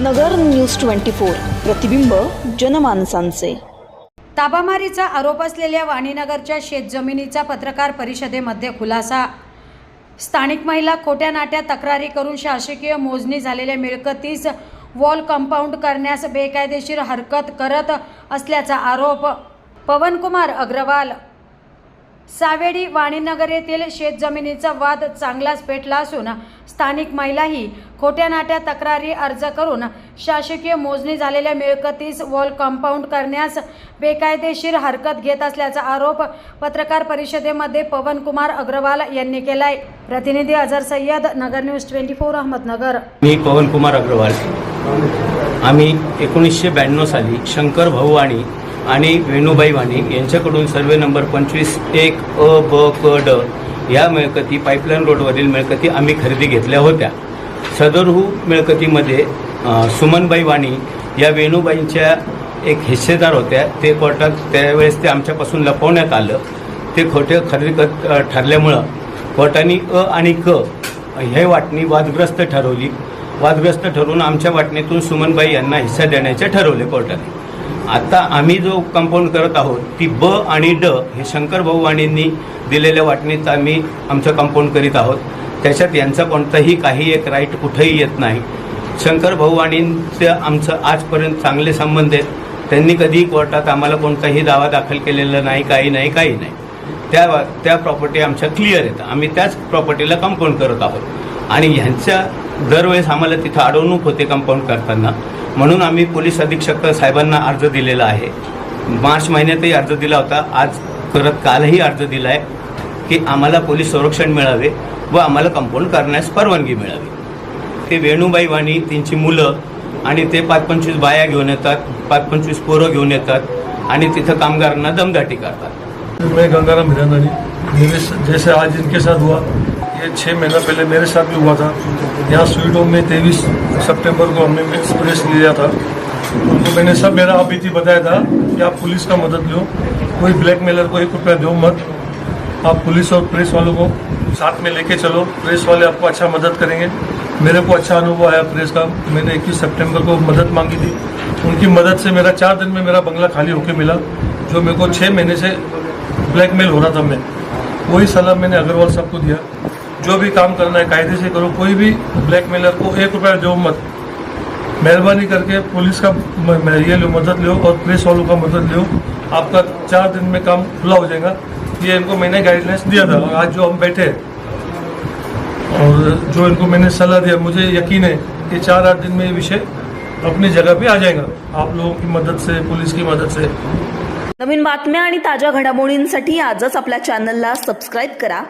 नगर news twenty four. प्रतिबिंब जनमानसांचे. ताबामारीचा आरोप असलेल्या वाणीनगरच्या शेतजमिनीचा पत्रकार परिषदेमध्ये खुलासा. स्थानिक महिला खोट्या नाट्या तक्रारी करून शासकीय मोजणी झालेल्या मिळकतीस वॉल कंपाऊंड करण्यास बेकायदेशीर हरकत करत असल्याचा आरोप. पवनकुमार अग्रवाल सावेडी वाणीनगर येथील शेतजमिनीचा वाद चांगलाच पेटला असून स्थानिक महिलाही खोट्या नाट्या तक्रारी अर्ज करून शासकीय मोजणी झालेल्या मिळकतीस वॉल कंपाऊंड करण्यास बेकायदेशीर हरकत घेत असल्याचा आरोप पत्रकार परिषदेमध्ये पवनकुमार अग्रवाल यांनी केलाय. प्रतिनिधी Azhar Sayyed Nagar news twenty four Ahmednagar. मी पवनकुमार अग्रवाल. आम्ही एकोणीसशे ब्याण्णव साली शंकर भाऊ आणि आणि वेणूबाई वाणी यांच्याकडून सर्वे नंबर पंचवीस एक अ ब क ड या मिळकती पाईपलाईन रोडवरील मिळकती आम्ही खरेदी घेतल्या होत्या. सदरहू मिळकतीमध्ये सुमनबाई वाणी या वेणूबाईंच्या एक हिस्सेदार होत्या. ते कोर्टात त्यावेळेस ते आमच्यापासून लपवण्यात आलं. ते खोटे खरेदी ठरल्यामुळं कोर्टाने अ आणि क हे वाटणी वादग्रस्त ठरवली. वादग्रस्त ठरवून आमच्या वाटणीतून सुमनबाई यांना हिस्सा देण्याचे ठरवले कोर्टाने. आता आम्ही जो कंपाऊंड करत आहोत ती ब आणि ड हे शंकर भाऊ वाणींनी दिलेल्या वाटणीत आम्ही आमचं कंपाऊंड करीत आहोत. त्याच्यात यांचा कोणताही काही एक राईट कुठंही येत नाही. शंकर भाऊ वाणींचं आमचं आजपर्यंत चांगले संबंध आहेत. त्यांनी कधीही कोर्टात आम्हाला कोणताही दावा दाखल केलेला नाही काही नाही काही नाही. त्या त्या प्रॉपर्टी आमच्या क्लिअर आहेत. आम्ही त्याच प्रॉपर्टीला कंपाऊंड करत आहोत. आणि ह्यांच्या दरवेळेस आम्हाला तिथं अडवणूक होते कंपाऊंड करताना. म्हणून आम्ही पोलीस अधीक्षक साहेबांना अर्ज दिलेला आहे. मार्च महिन्यातही अर्ज दिला होता. आज परत कालही अर्ज दिला आहे की आम्हाला पोलीस संरक्षण मिळावे व आम्हाला कंपाऊंड करण्यास परवानगी मिळावी. ते वेणूबाई वाणी त्यांची मुलं आणि ते पाच पंचवीस बाया घेऊन येतात पाच पंचवीस पोरं घेऊन येतात आणि तिथं कामगारांना दमदाटी करतात. मैं गंगाराम हिरानरी मेरे जैसे आज इनके साथ हुआ. ये छः महीना पहले मेरे साथ भी हुआ था. यहाँ स्वीट होम में तेईस सितंबर को हमने प्रेस लिया था। उनको मैंने सब मेरा आप अभी बताया था कि आप पुलिस का मदद लो, कोई ब्लैकमेलर को एक रुपया दो मत। आप पुलिस और प्रेस वालों को साथ में लेके चलो। प्रेस वाले आपको अच्छा मदद करेंगे। मेरे को अच्छा अनुभव आया प्रेस का। मैंने 21 सितंबर को मदद मांगी थी। उनकी मदद से मेरा चार दिन में मेरा बंगला खाली होके मिला, जो मेरे को छः महीने से ब्लैकमेल हो रहा था मैं। वही सलाह मैंने अग्रवाल साहब को दिया। जो भी काम करना है कायदे से करो कोई भी ब्लैकमेलर को एक रुपया दो मत। मेहरबानी करके पुलिस का ये लो मदद लो और प्रेस वालों का मदद लो। आपका चार दिन में काम खुला हो जाएगा। ये इनको मैंने गाइडलाइंस दिया था और आज जो हम बैठे और जो इनको मैंने सलाह दिया मुझे यकीन है कि चार आठ दिन में ये विषय अपनी जगह पे आ जाएगा। आप लोगों की मदद से पुलिस की मदद से। नवीन बातम्या आणि ताज्या घडामोडींसाठी आजच आपल्या चॅनलला सबस्क्राईब करा.